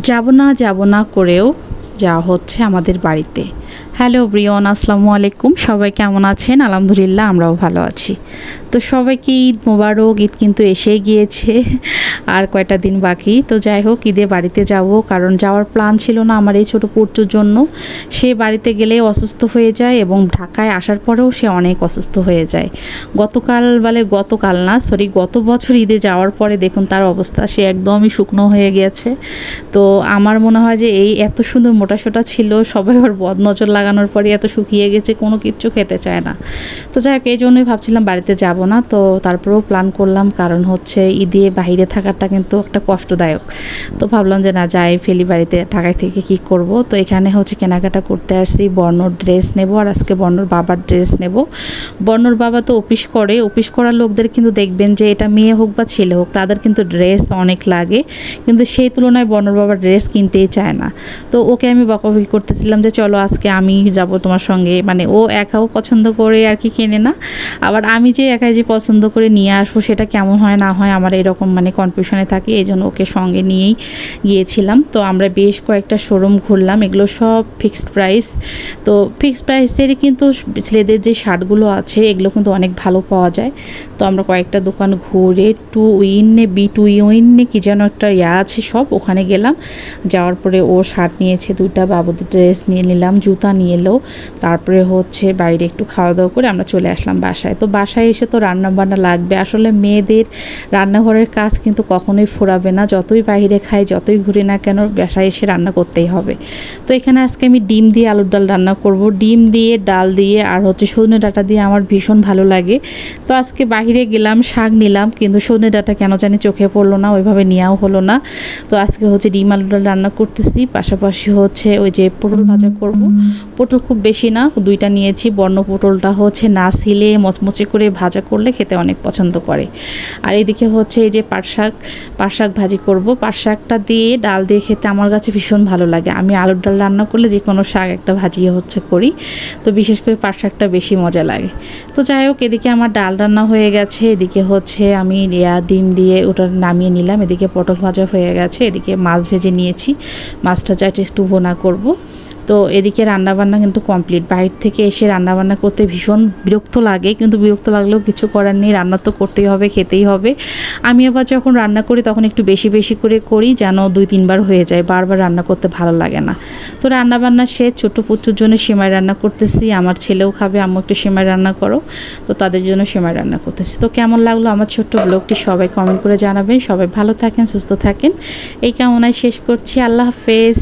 যাব না যাব না করেও যাওয়া হচ্ছে আমাদের বাড়িতে। হ্যালো ব্রিয়ন আসসালামু আলাইকুম। সবাই কেমন আছেন? আলহামদুলিল্লাহ, আমরাও ভালো আছি। তো সবাইকে ঈদ মোবারক, ঈদ কিন্তু এসে গিয়েছে, আর কয়টা দিন বাকি। তো যাই হোক, ঈদে বাড়িতে যাব, কারণ যাওয়ার প্ল্যান ছিল না আমার এই ছোটো পুরতুর জন্য। সে বাড়িতে গেলে অসুস্থ হয়ে যায় এবং ঢাকায় আসার পরেও সে অনেক অসুস্থ হয়ে যায়। গতকাল বলে গতকাল না সরি গত বছর ঈদে যাওয়ার পরে দেখুন তার অবস্থা, সে একদমই শুকনো হয়ে গেছে। তো আমার মনে হয় যে এই এত সুন্দর মোটাসোটা ছিল, সবাই ওর বদনজর লাগানোর পরে এত শুকিয়ে গেছে, কোনো কিচ্ছু খেতে চায় না। তো যাই হোক, এই জন্যই ভাবছিলাম বাড়িতে যাব না। তো তারপরেও প্ল্যান করলাম, কারণ হচ্ছে ঈদে বাইরে থাকাটা কিন্তু একটা কষ্টদায়ক। তো ভাবলাম যে না, যাই ফেলি বাড়িতে, ঢাকায় থেকে কি করব? তো এখানে হচ্ছে কেনাকাটা করতে আসছি, বর্ণর ড্রেস নেব, আর আজকে বর্ণর বাবার ড্রেস নেব। বর্ণর বাবা তো অফিস করে, অফিস করার লোকদের কিন্তু দেখবেন যে এটা মেয়ে হোক বা ছেলে হোক, তাদের কিন্তু ড্রেস অনেক লাগে। কিন্তু সেই তুলনায় বর্ণর বাবার ড্রেস কিনতেই চায় না। তো ওকে আমি বকাবকি করতেছিলাম যে, চলো আজকে আমি যাব তোমার সঙ্গে। মানে ও একাও পছন্দ করে আর কি কেনে না। আবার আমি যে একাই যে পছন্দ করে নিয়ে আসব, সেটা কেমন হয় না হয় আমার এরকম মানে কনফিউশনে থাকি। এই জন্য ওকে সঙ্গে নিয়েই গিয়েছিলাম। তো আমরা বেশ কয়েকটা শোরুম ঘুরলাম। এগুলো সব ফিক্সড প্রাইস তো ফিক্সড প্রাইসেরই কিন্তু ছেলেদের যে শার্টগুলো আছে, এগুলো কিন্তু অনেক ভালো পাওয়া যায়। তো আমরা কয়েকটা দোকান ঘুরে টু উইনে বি টু উইনে কি যেন একটা ইয়া আছে, সব ওখানে গেলাম। যাওয়ার পরে ও শার্ট নিয়েছে, দুইটা বাবুদের ড্রেস নিয়ে নিলাম, জুতা নিয়ে এলো। তারপরে হচ্ছে বাইরে একটু খাওয়া দাওয়া করে আমরা চলে আসলাম বাসায়। তো বাসায় এসে তো রান্না বান্না লাগবে। আসলে মেয়েদের রান্নাঘরের কাজ কিন্তু কখনোই ফোরাবে না। যতই বাইরে খাই যতই ঘুরি না কেন বাসায় এসে রান্না করতেই হবে। তো এখানে আজকে আমি ডিম দিয়ে আলুর ডাল রান্না করব। ডিম দিয়ে, ডাল দিয়ে আর হচ্ছে সজনে ডাঁটা দিয়ে আমার ভীষণ ভালো লাগে। তো আজকে বাহিরে গেলাম, শাক নিলাম, কিন্তু সজনে ডাঁটা কেন জানি চোখে পড়ল না, ওইভাবে নেওয়াও হলো না। তো আজকে হচ্ছে ডিম আলুর ডাল রান্না করতেছি। পাশাপাশি হচ্ছে ওই যে পটল ভাজা করব। পটল খুব বেশি না, দুইটা নিয়েছি। বর্ণ পটলটা হচ্ছে না ছিলে, মচমচে করে ভাজা করলে খেতে অনেক পছন্দ করে। আর এদিকে হচ্ছে এই যে পাট শাক পাট শাক ভাজি করব। পাট শাকটা দিয়ে ডাল দিয়ে খেতে আমার কাছে ভীষণ ভালো লাগে। আমি আলুর ডাল রান্না করলে যে কোনো শাক একটা ভাজি হচ্ছে করি। তো বিশেষ করে পাট শাকটা বেশি মজা লাগে। তো যাই হোক, এদিকে আমার ডাল রান্না হয়ে গেছে। এদিকে হচ্ছে আমি ইয়া ডিম দিয়ে ওটা নামিয়ে নিলাম। এদিকে পটল ভাজা হয়ে গেছে। এদিকে মাছ ভেজে নিয়েছি। মাছটা চাইতে একটু বোনা করব। তো এদিকে রান্নাবান্না কিন্তু কমপ্লিট। বাইরে থেকে এসে রান্নাবান্না করতে ভীষণ বিরক্ত লাগে, কিন্তু বিরক্ত লাগলেও কিছু করার নেই, রান্না তো করতেই হবে, খেতেই হবে। আমি আবার যখন রান্না করি তখন একটু বেশি বেশি করে করি যেন দুই তিনবার হয়ে যায়, বারবার রান্না করতে ভালো লাগে না। তো রান্নাবান্না সে ছোটো পুত্রর জন্য সেমাই রান্না করতেছি, আমার ছেলেও খাবে, আম্মু একটু সেমাই রান্না করো, তো তাদের জন্য সেমাই রান্না করতেছি। তো কেমন লাগল আমার ছোট্ট ব্লগটি সবাই কমেন্ট করে জানাবেন, সবাই ভালো থাকেন, সুস্থ থাকেন, এই কামনায় শেষ করছি, আল্লাহ হাফেজ।